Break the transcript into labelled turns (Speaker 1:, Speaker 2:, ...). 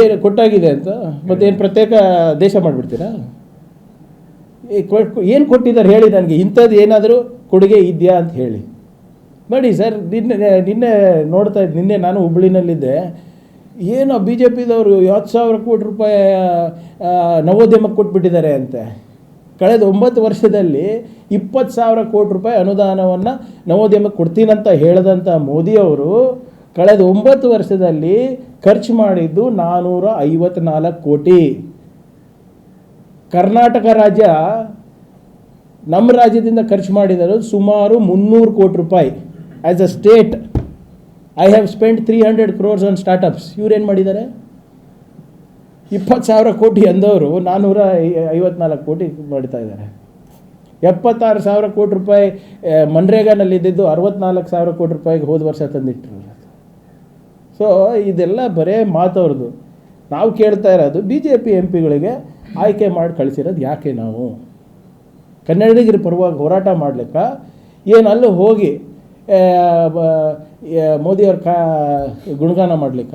Speaker 1: ಏನು ಕೊಟ್ಟಾಗಿದೆ ಅಂತ. ಮತ್ತೇನು ಪ್ರತ್ಯೇಕ ದೇಶ ಮಾಡಿಬಿಡ್ತೀರಾ? ಏನು ಕೊಟ್ಟಿದ್ದಾರೆ ಹೇಳಿ ನನಗೆ. ಇಂಥದ್ದು ಏನಾದರೂ ಕೊಡುಗೆ ಇದೆಯಾ ಅಂತ ಹೇಳಿ. ನೋಡಿ ಸರ್, ನಿನ್ನೆ ನಿನ್ನೆ ನೋಡ್ತಾ ಇದ್ದೆ ನಿನ್ನೆ ನಾನು ಹುಬ್ಳಿನಲ್ಲಿದ್ದೆ. ಏನೋ ಬಿ ಜೆ ಪಿದವರು ಹತ್ತು ಸಾವಿರ ಕೋಟಿ ರೂಪಾಯಿ ನವೋದ್ಯಮಕ್ಕೆ ಕೊಟ್ಬಿಟ್ಟಿದ್ದಾರೆ ಅಂತೆ. ಕಳೆದ ಒಂಬತ್ತು ವರ್ಷದಲ್ಲಿ ಇಪ್ಪತ್ತು ಸಾವಿರ ಕೋಟಿ ರೂಪಾಯಿ ಅನುದಾನವನ್ನು ನವೋದ್ಯಮಕ್ಕೆ ಕೊಡ್ತೀನಂತ ಹೇಳಿದಂಥ ಮೋದಿಯವರು ಕಳೆದ ಒಂಬತ್ತು ವರ್ಷದಲ್ಲಿ ಖರ್ಚು ಮಾಡಿದ್ದು ನಾನ್ನೂರ ಐವತ್ನಾಲ್ಕು ಕೋಟಿ. ಕರ್ನಾಟಕ ರಾಜ್ಯ ನಮ್ಮ ರಾಜ್ಯದಿಂದ ಖರ್ಚು ಮಾಡಿದರು ಸುಮಾರು ಮುನ್ನೂರು ಕೋಟಿ ರೂಪಾಯಿ. As a state I have spend three hundred crores on startups ಇವ್ರೇನು ಮಾಡಿದ್ದಾರೆ? ಇಪ್ಪತ್ತು ಸಾವಿರ ಕೋಟಿ ಅಂದವರು ನಾನ್ನೂರ ಐವತ್ನಾಲ್ಕು ಕೋಟಿ ಮಾಡ್ತಾ ಇದ್ದಾರೆ. ಎಪ್ಪತ್ತಾರು ಸಾವಿರ ಕೋಟಿ ರೂಪಾಯಿ ಮನ್ರೇಗಾನಲ್ಲಿ ಇದ್ದಿದ್ದು ಅರವತ್ನಾಲ್ಕು ಸಾವಿರ ಕೋಟಿ ರೂಪಾಯಿಗೆ ಹೋದ ವರ್ಷ ತಂದಿಟ್ಟರು ಸೊ ಇದೆಲ್ಲ ಬರೇ ಮಾತವ್ರದ್ದು ನಾವು ಕೇಳ್ತಾ ಇರೋದು ಬಿ ಜೆ ಪಿ ಎಂ ಪಿಗಳಿಗೆ ಆಯ್ಕೆ ಮಾಡಿ ಕಳಿಸಿರೋದು ಯಾಕೆ ನಾವು? ಕನ್ನಡಿಗರ ಪರವಾಗಿ ಹೋರಾಟ ಮಾಡಲಿಕ್ಕೆ? ಏನು ಅಲ್ಲಿ ಹೋಗಿ ಮೋದಿಯವ್ರ ಕಾ, ಗುಣಗಾನ ಮಾಡ್ಲಿಕ್ಕ?